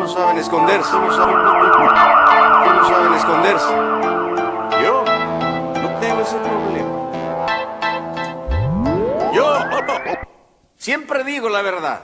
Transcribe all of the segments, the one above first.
Solo saben esconderse. Solo saben, solo saben esconderse. Yo no tengo ese problema. Yo siempre digo la verdad,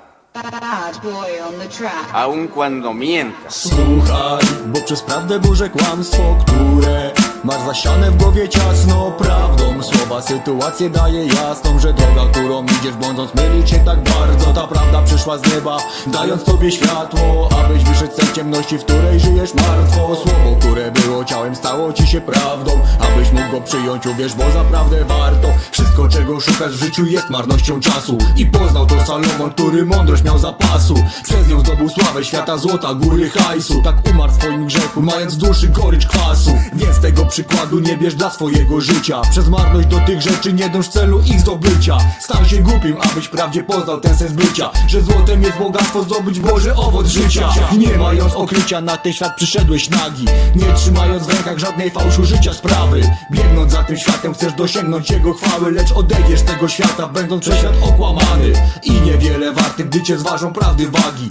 aun cuando mienta. Słuchaj, bo przez prawdę burzę kłamstwo, które masz zasiane w głowie ciasno prawdą Słowa sytuację daje jasną, że droga, którą idziesz błądząc myli cię tak bardzo. Ta prawda przyszła z nieba, dając tobie światło Abyś wyszedł z tej ciemności, w której żyjesz martwo. Słowo, które było ciałem, stało ci się prawdą Abyś mógł go przyjąć, uwierz, bo zaprawdę warto. Wszystko, czego szukasz w życiu jest marnością czasu. I poznał to Salomon, który mądrość miał zapasu. Przez zdobył sławę świata, złota, góry, hajsu. Tak umarł w swoim grzechu, mając w duszy gorycz kwasu. Więc tego przykładu nie bierz dla swojego życia. Przez marność do tych rzeczy nie dąż w celu ich zdobycia. Stań się głupim, abyś prawdzie poznał ten sens bycia. Że złotem jest bogactwo, zdobyć Boże owoc życia. Nie mając okrycia na ten świat przyszedłeś nagi. Nie trzymając w rękach żadnej fałszu życia sprawy. Biegnąc za tym światem chcesz dosięgnąć jego chwały. Lecz odejdziesz z tego świata, będąc przez świat okłamany. I niewiele warty, gdy cię zważą prawdy wagi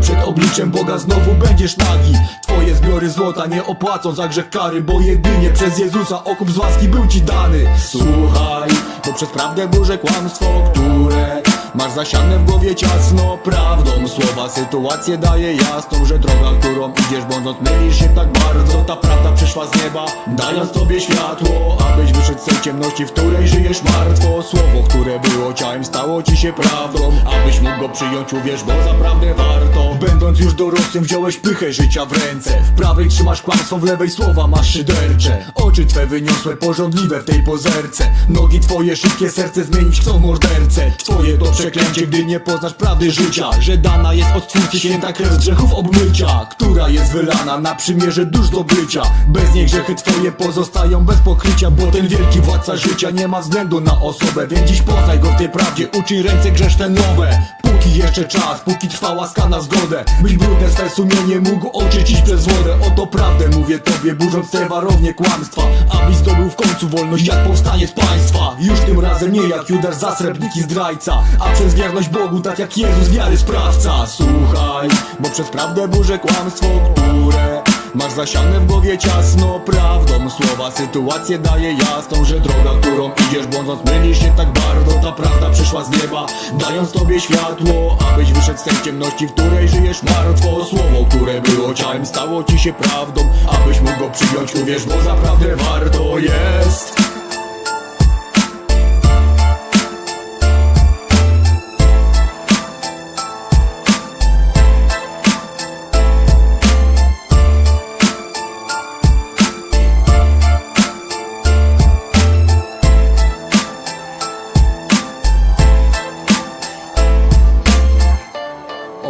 Przed obliczem Boga znowu będziesz nagi. Twoje zbiory złota nie opłacą za grzech kary Bo jedynie przez Jezusa okup z łaski był ci dany. Słuchaj, bo przez prawdę burzę kłamstwo, które Masz zasiane w głowie ciasno. Prawdą Słowa sytuację daje jasną Że droga, którą idziesz błądząc mylisz się tak bardzo. Ta prawda przyszła z nieba Dając tobie światło Abyś wyszedł ciemności, w której żyjesz martwo Słowo, które było ciałem stało ci się prawdą. Abyś mógł go przyjąć, uwierz, bo zaprawdę warto. Będąc już dorosłym wziąłeś pychę życia w ręce. W prawej trzymasz kłamstwo, w lewej słowa masz szydercze. Oczy twe wyniosłe, porządliwe w tej pozerce. Nogi twoje szybkie, serce zmienić chcą mordercę. Twoje to przeklęcie, gdy nie poznasz prawdy życia. Że dana jest od Twórcy święta krew z grzechów obmycia Która jest wylana na przymierze dusz zdobycia Bez niej grzechy twoje pozostają bez pokrycia Bo ten wielki władca życia nie ma względu na osobę. Więc dziś poznaj go w tej prawdzie, uczyj ręce grzeszne nowe. Póki jeszcze czas, póki trwa łaska na zgodę. Byś brudne swe sumienie mógł oczyścić przez wodę. Oto prawdę mówię tobie, burząc te warownie kłamstwa. Abyś zdobył w końcu wolność jak powstanie z państwa. Już tym razem nie jak Judasz za srebrniki zdrajca. A przez wierność Bogu tak jak Jezus wiary sprawca. Słuchaj, bo przez prawdę burzę kłamstwo, które Masz zasiane w głowie ciasno prawdą. Słowa sytuację daje jasną Że droga, którą idziesz błądząc mylisz się tak bardzo. Ta prawda przyszła z nieba Dając tobie światło Abyś wyszedł z tej ciemności, w której żyjesz martwo. Słowo, które było ciałem stało ci się prawdą Abyś mógł go przyjąć, uwierz, bo zaprawdę warto jest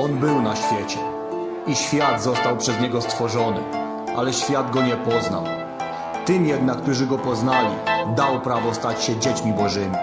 On był na świecie i świat został przez niego stworzony, ale świat go nie poznał. Tym jednak, którzy go poznali, dał prawo stać się dziećmi Bożymi.